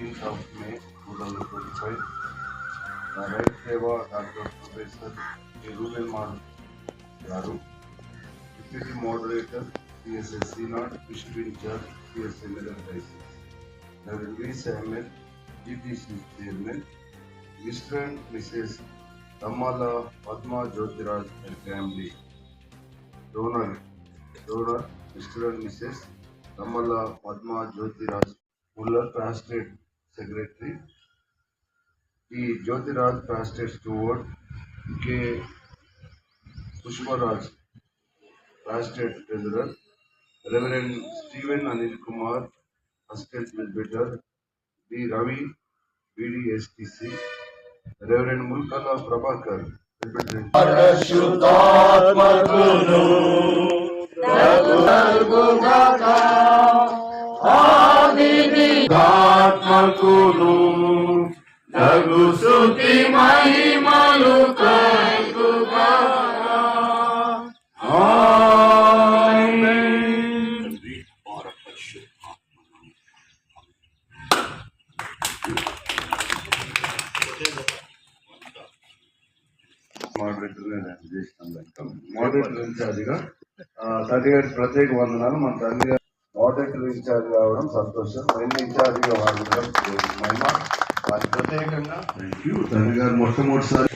18th of May 2025, the Right Deva Dr. Professor Mar Garu, Deputy Moderator, PSSC Not, in Charge, PSC Middle Crisis. Reverend V. Samuel, GPC Chairman, Mr. and Mrs. Tamala Padma Jyotiraj and family. Donor, donor, Mr. and Mrs. Tamala Padma Jyotiraj, Muller Translate Secretary. ఈ Jyothiraj translate steward K Pushparaj translate treasurer reverend Steven Anil Kumar assistant president D Ravi B D S T C reverend Mulkala Prabhakar represent ఆత్మకును నగు శృతి మహిమలు కలుగుగా moderator ఇన్ఛార్జిగా తండ్రి గారికి ప్రత్యేక వందనాలు. మన తండ్రి గారు ఇన్ఛార్జ్ కావడం సంతోషం. రెండు ఇన్ఛార్జిగా వాడడం మహిమ వారి ప్రత్యేకంగా. తండ్రి గారు మొట్టమొదటిసారి.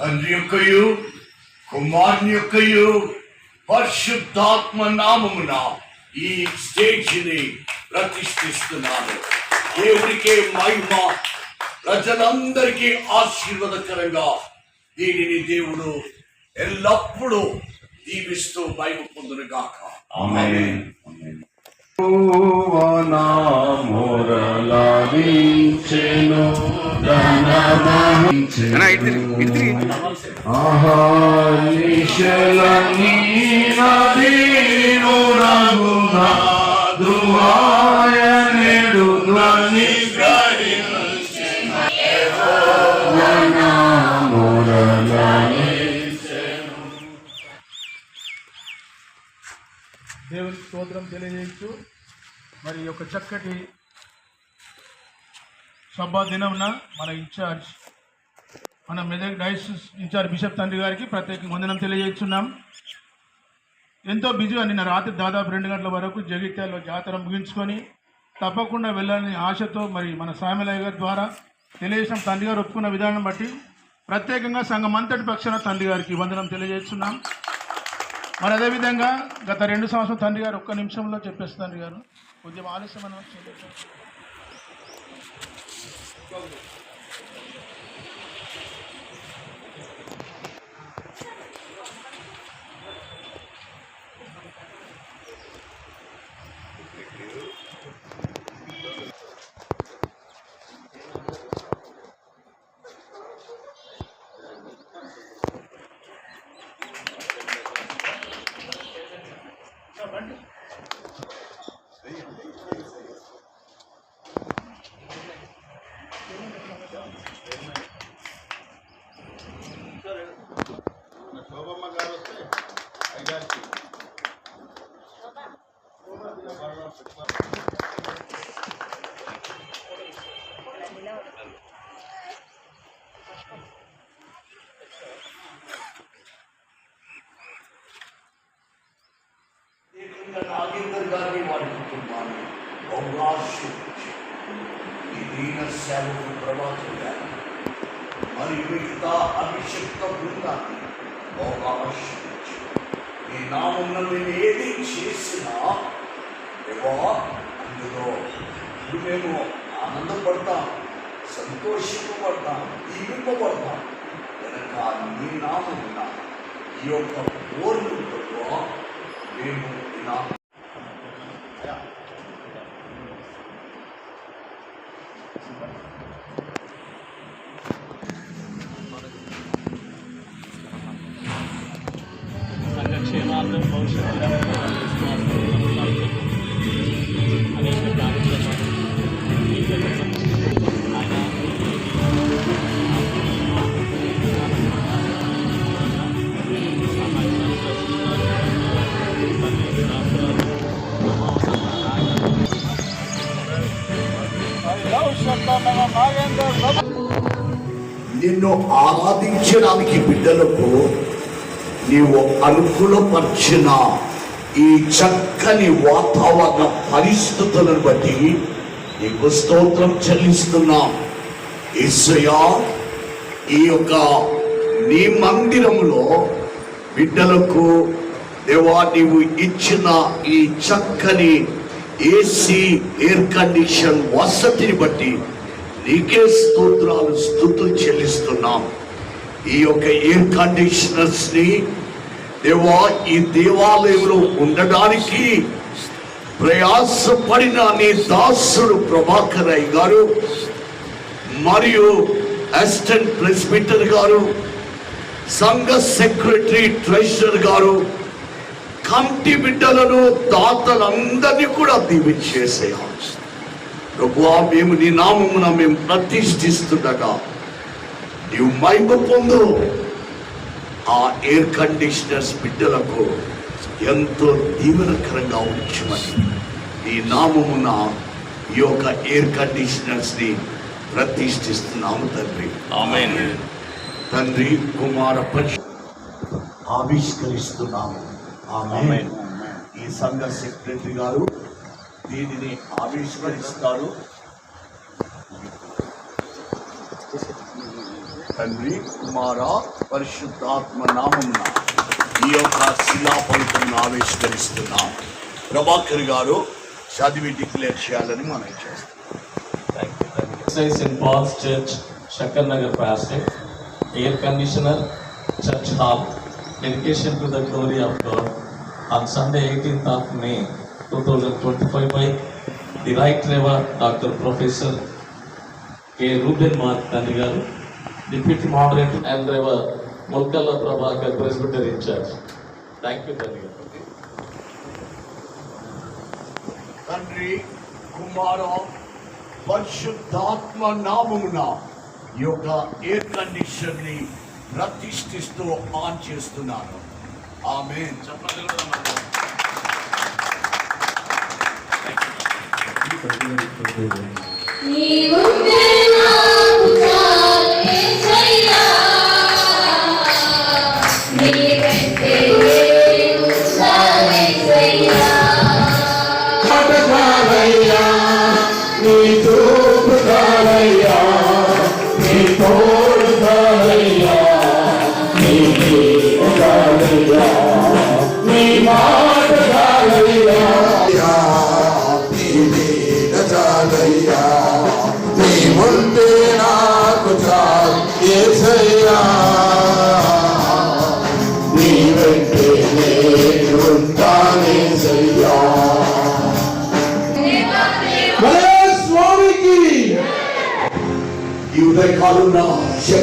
తండ్రి యొక్కయు కుమారుని యొక్కయు పరిశుద్ధాత్మ నామమున ఈ స్టేజ్ని ప్రతిష్ఠిస్తున్నాను. దేవుడికే మహిమ ప్రజలందరికీ ఆశీర్వాదకరంగా దీనిని దేవుడు ఎల్లప్పుడూ దీవిస్తూ మహిమ పొందునుగాక. ఆమేన్. మొరలాదించెను ఈ యొక్క చక్కటి సభా దినమున మన ఇన్ఛార్జ్ మన మెదక్ డైసిస్ ఇన్ఛార్జ్ బిషప్ తండ్రి గారికి ప్రత్యేక వందనం తెలియజేస్తున్నాం. ఎంతో బిజీగా నిన్న రాత్రి దాదాపు రెండు గంటల వరకు జగిత్యాలలో జాతర ముగించుకొని తప్పకుండా వెళ్ళాలని ఆశతో మరి మన సామిలయ్య గారి ద్వారా తెలియజేసిన తండ్రి గారు ఒప్పుకున్న విధానం బట్టి ప్రత్యేకంగా సంఘం అంతటి పక్షాన తండ్రి గారికి వందనం తెలియజేస్తున్నాం. మరి అదేవిధంగా గత రెండు సంవత్సరం తండ్రి గారు ఒక్క నిమిషంలో చెప్పేసి తండ్రి గారు. కొద్దిగా ఆలస్యం అని సేవకులు సేవకు మరియు మిగతా అభిషక్త బృందాన్ని ఒక బహురాశీర్వదించు. నీ నామంలో నేను ఏది చేసినా ఏవో అందులో ఇప్పుడు మేము ఆనందపడతాం సంతోషింపబడతాం దీవింపబడతాం కనుక నీ నామమున ఈ యొక్క ఓర్ముతో మేము ఈ నిన్ను ఆరాధించడానికి బిడ్డలకు నీవు అనుకూలపరిచిన ఈ చక్కని వాతావరణ పరిస్థితులను బట్టి నీకు స్తోత్రం చెల్లిస్తున్నాం. ఈశ్వయా ఈ యొక్క నీ మందిరంలో బిడ్డలకు దేవా నీవు ఇచ్చిన ఈ చక్కని ఏసీ ఎయిర్ కండిషన్ వసతిని బట్టి నీకే స్తోత్రాలు స్థుతులు చెల్లిస్తున్నాం. ఈ యొక్క ఎయిర్ కండిషనర్స్ని దేవా ఈ దేవాలయంలో ఉండడానికి ప్రయాసపడిన నీ దాసుడు ప్రభాకర్ అయ్య గారు మరియు అసిస్టెంట్ ప్రెసిడెంటర్ గారు సంఘ సెక్రటరీ ట్రెజరర్ గారు కంటి బిడ్డలను దాతలందరినీ కూడా దీవించేసేయాల్సింది ప్రభువా మేము నీ నామమున మేము ప్రతిష్ఠిస్తుండగా. నీవు మైమ పొందు. ఆ ఎయిర్ కండిషనర్స్ బిడ్డలకు ఎంతో దీవెనకరంగా ఉంచమని. ఈ నామమున ఈ యొక్క ఎయిర్ కండిషనర్స్ని ప్రతిష్ఠిస్తున్నాము తండ్రి. ఆమేన్. తండ్రి కుమార పరిష్ ఆవిష్కరిస్తున్నాము. ఆమె ఆమేన్. ఈ సంఘ సెక్రటరీ గారు దీనిని ఆవిష్కరిస్తారు. తండ్రి కుమార పరిశుద్ధాత్మ నామం ఈ యొక్క శిలా పవిత్రను ఆవిష్కరిస్తున్నాం. ప్రభాకర్ గారు చదివి డిక్లేర్ చేయాలని మనం చేస్తాం Paul's church Shankar Nagar ప్యాసే air conditioner church hall dedication to the glory of God on Sunday eighteenth of May 2025 by the Right Reverend Dr. Professor K. Ruben Mark Tanigaru, Deputy Moderator and Reverend Mulkala Prabhakar Presbytery in Church. Thank you, Tanigaru. తండ్రి కుమార పరిశుద్ధాత్మ నామమున ఈ యొక్క air కండిషన్ని ప్రతిష్ఠిస్తూ on చేస్తున్నాను ఆమె నీవుంటే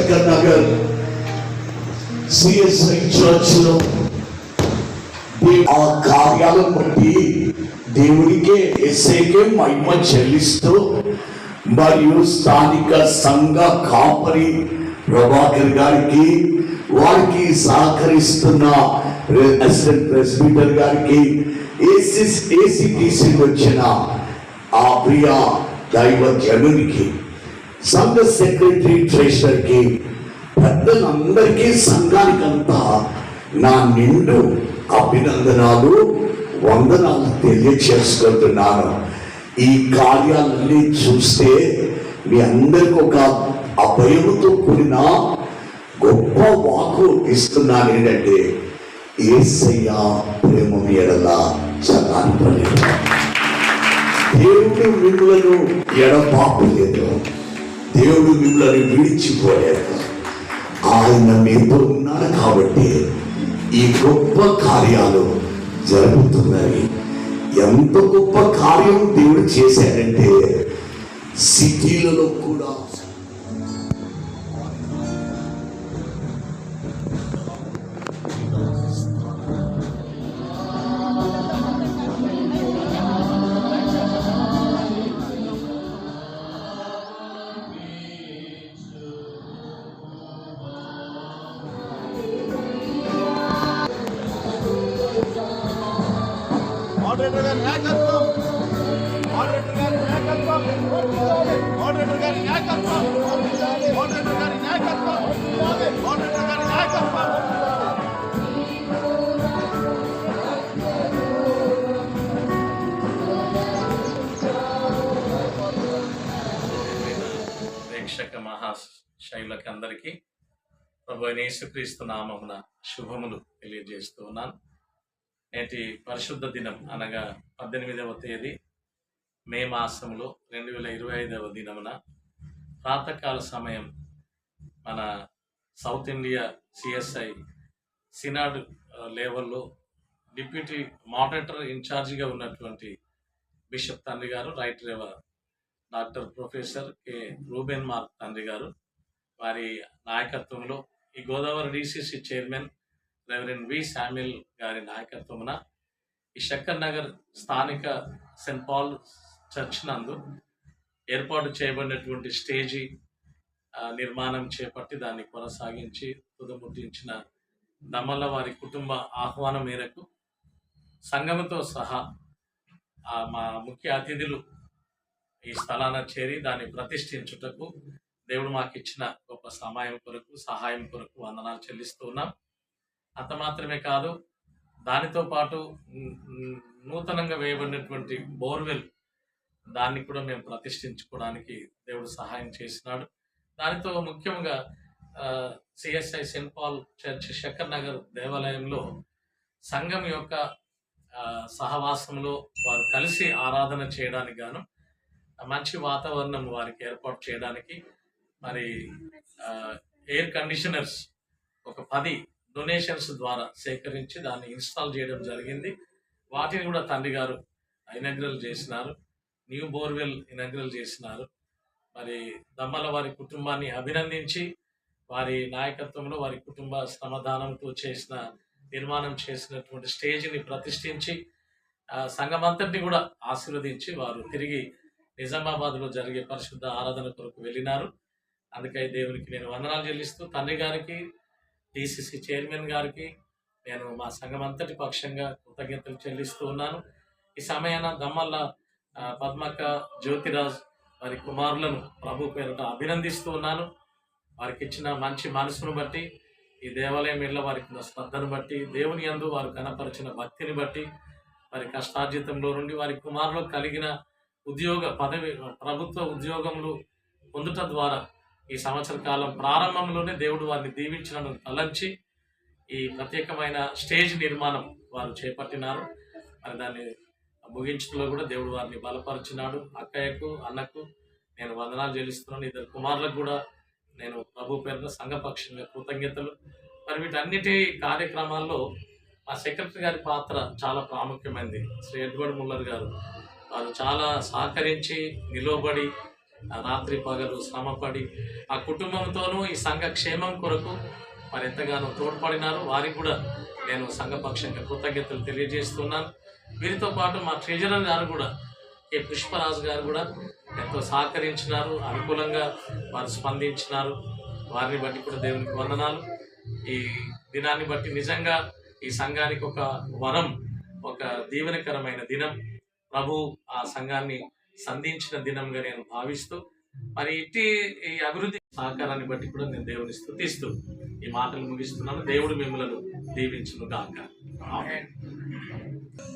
Shankar Nagar CSI చర్చ్లో ఆ కార్యాలను బట్టి దేవుడికే ఎస్ఐకే మహిమ చెల్లిస్తూ మరియు స్థానిక సంఘ కాపరి ప్రభాకర్ గారికి వారికి సహకరిస్తున్న అసిస్టెంట్ ప్రెసిడెంటర్ గారికి ఏసీ ఏసీటీసీ వచ్చిన ఆ ప్రియ దైవ జనునికి సంఘ సెక్రటరీ ట్రెషరర్కి పెద్దలందరికీ సంఘానికంతా నా నిండు అభినందనాలు వందనాలు తెలియచేసుకుంటున్నాను. ఈ కార్యాలన్నీ చూస్తే మీ అందరికి ఒక అభయముతో కూడిన గొప్ప వాకు ఇస్తున్నాను ఏంటంటే ఏసయ్య ప్రేమ ఎడల చల్లారిపోలేదు దేవుడు మిమ్మలను ఎడపాపలేదు దేవుడు మిమ్మల్ని విడిచిపోలేదు. ఆయన మీతో ఉన్నారు కాబట్టి ఈ గొప్ప కార్యాలు జరుగుతున్నాయి. ఎంత గొప్ప కార్యం దేవుడు చేశాడంటే సిటీలలో కూడా ప్రేక్షక మహాశైలకి అందరికీ ప్రభు నేసుక్రీస్తు యేసుక్రీస్తు నామమున శుభములు తెలియజేస్తూ ఉన్నాను. నేటి పరిశుద్ధ దినం అనగా పద్దెనిమిదవ తేదీ మే మాసంలో రెండు వేల ఇరవై ఐదవ దినమున ప్రాతకాల సమయం మన south India C S I synod లెవెల్లో డిప్యూటీ మోడరేటర్ ఇన్ఛార్జిగా ఉన్నటువంటి బిషప్ తండ్రి గారు రైట్ రేవర్ డాక్టర్ ప్రొఫెసర్ కె రూబెన్ మార్ తండ్రి గారు. వారి నాయకత్వంలో ఈ Godavari DCC chairman reverend V Samuel గారి నాయకత్వమున ఈ శక్కర్ నగర్ స్థానిక సెంట్ పాల్ చర్చ్ నందు ఏర్పాటు చేయబడినటువంటి స్టేజీ నిర్మాణం చేపట్టి దాన్ని కొనసాగించి తుదముట్టించిన దమ్మల వారి కుటుంబ ఆహ్వానం మేరకు సంఘంతో సహా ఆ, మా ముఖ్య అతిథులు ఈ స్థలాన చేరి దాన్ని ప్రతిష్ఠించుటకు దేవుడు మాకు ఇచ్చిన గొప్ప సమయం కొరకు సహాయం కొరకు వందనాలు చెల్లిస్తూ ఉన్నాం. అంత మాత్రమే కాదు దానితో పాటు నూతనంగా వేయబడినటువంటి బోర్వెల్ దాన్ని కూడా మేము ప్రతిష్ఠించుకోవడానికి దేవుడు సహాయం చేసినాడు. దానితో ముఖ్యంగా CSI Saint Paul church Shankar Nagar దేవాలయంలో సంఘం యొక్క సహవాసంలో వారు కలిసి ఆరాధన చేయడానికి గాను మంచి వాతావరణం వారికి ఏర్పాటు చేయడానికి మరి ఎయిర్ కండిషనర్స్ ఒక పది డొనేషన్స్ ద్వారా సేకరించి దాన్ని ఇన్స్టాల్ చేయడం జరిగింది. వాటిని కూడా తండ్రి గారు ఇనగ్రల్ చేసినారు. న్యూ బోర్వెల్ ఇనగ్రల్ చేసినారు. మరి దమ్మల వారి కుటుంబాన్ని అభినందించి వారి నాయకత్వంలో వారి కుటుంబ శ్రమదానంతో చేసిన నిర్మాణం చేసినటువంటి స్టేజ్ని ప్రతిష్ఠించి సంఘమంతటిని కూడా ఆశీర్వదించి వారు తిరిగి నిజామాబాద్లో జరిగే పరిశుద్ధ ఆరాధన కొరకు వెళ్ళినారు. అందుకై దేవునికి నేను వందనాలు చెల్లిస్తూ తండ్రి గారికి టీసీసీ చైర్మన్ గారికి నేను మా సంఘం అంతటి పక్షంగా కృతజ్ఞతలు చెల్లిస్తూ ఉన్నాను. ఈ సమయాన దమ్మల్ల పద్మక్క జ్యోతిరాజ్ వారి కుమారులను ప్రభు పేరుట అభినందిస్తూ ఉన్నాను. వారికి ఇచ్చిన మంచి మనసును బట్టి ఈ దేవాలయం ఇళ్ళ వారికి ఉన్న శ్రద్ధను బట్టి దేవుని యందు వారు కనపరిచిన భక్తిని బట్టి వారి కష్టార్జితంలో నుండి వారి కుమారులు కలిగిన ఉద్యోగ పదవి ప్రభుత్వ ఉద్యోగములు పొందుట ద్వారా ఈ సంవత్సర కాలం ప్రారంభంలోనే దేవుడు వారిని దీవించడం తలంచి ఈ ప్రత్యేకమైన స్టేజ్ నిర్మాణం వారు చేపట్టినారు. మరి దాన్ని ముగించడంలో కూడా దేవుడు వారిని బలపరిచినాడు. అక్కయ్యకు అన్నకు నేను వందనాలు చెల్లిస్తున్నాను. ఇద్దరు కుమారులకు కూడా నేను ప్రభు పేరున సంఘపక్షంగా కృతజ్ఞతలు. మరి వీటన్నిటి కార్యక్రమాల్లో మా సెక్రటరీ గారి పాత్ర చాలా ప్రాముఖ్యమైనది శ్రీ ఎడ్వర్డ్ ముల్లర్ గారు. వారు చాలా సహకరించి నిలవబడి రాత్రి పగలు శ్రమపడి ఆ కుటుంబంతోనూ ఈ సంఘ క్షేమం కొరకు మరి ఎంతగానో తోడ్పడినారు. వారికి కూడా నేను సంఘపక్షంగా కృతజ్ఞతలు తెలియజేస్తున్నాను. వీరితో పాటు మా ట్రెజరర్ గారు కూడా కే. పుష్పరాజు గారు కూడా ఎంతో సహకరించినారు అనుకూలంగా వారు స్పందించినారు. వారిని బట్టి కూడా దేవునికి వందనాలు. ఈ దినాన్ని బట్టి నిజంగా ఈ సంఘానికి ఒక వరం ఒక దీవెనకరమైన దినం. ప్రభు ఆ సంఘాన్ని సంధించిన దినంగా నేను భావిస్తూ మరి ఇట్టి ఈ అభివృద్ధి సహకారాన్ని బట్టి కూడా నేను దేవుని స్థుతిస్తూ ఈ మాటలు ముగిస్తున్నాను. దేవుడు మిమ్మలను దీవించును గాక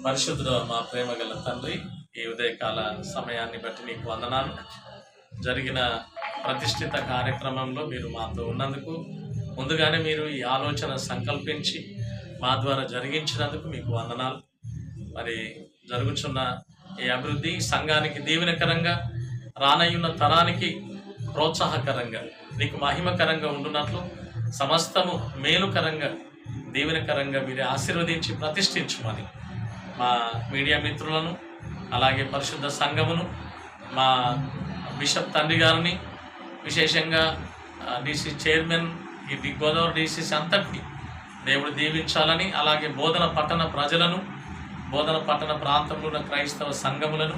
పరిశుద్ధుడు మా ప్రేమ గల తండ్రి ఈ ఉదయకాల సమయాన్ని బట్టి నీకు వందనాలు. జరిగిన ప్రతిష్ఠిత కార్యక్రమంలో మీరు మాతో ఉన్నందుకు ముందుగానే మీరు ఈ ఆలోచన సంకల్పించి మా ద్వారా జరిగించినందుకు మీకు వందనాలు. మరి జరుగుతున్న ఈ అభివృద్ధి సంఘానికి దీవెనకరంగా రానయ్యున్న తరానికి ప్రోత్సాహకరంగా నీకు మహిమకరంగా ఉండునట్లు సమస్తము మేలుకరంగా దీవెనకరంగా మీరు ఆశీర్వదించి ప్రతిష్ఠించుమని మా మీడియా మిత్రులను అలాగే పరిశుద్ధ సంఘమును మా బిషప్ తండ్రి గారిని విశేషంగా డీసీ చైర్మన్ ఈ గోదావరి డీసీసీ అంతటిని దేవుడు దీవించాలని అలాగే బోధన పట్టణ ప్రజలను బోధన పట్టణ ప్రాంతంలో ఉన్న క్రైస్తవ సంఘములను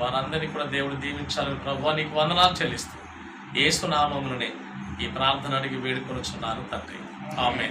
వారందరినీ కూడా దేవుడు దీవించాలని ప్రభు నీకు వందనాలు చెల్లిస్తూ ఏసునామములనే ఈ ప్రార్థన అడిగి వేడుకొనుచున్నాను తండ్రి. ఆమె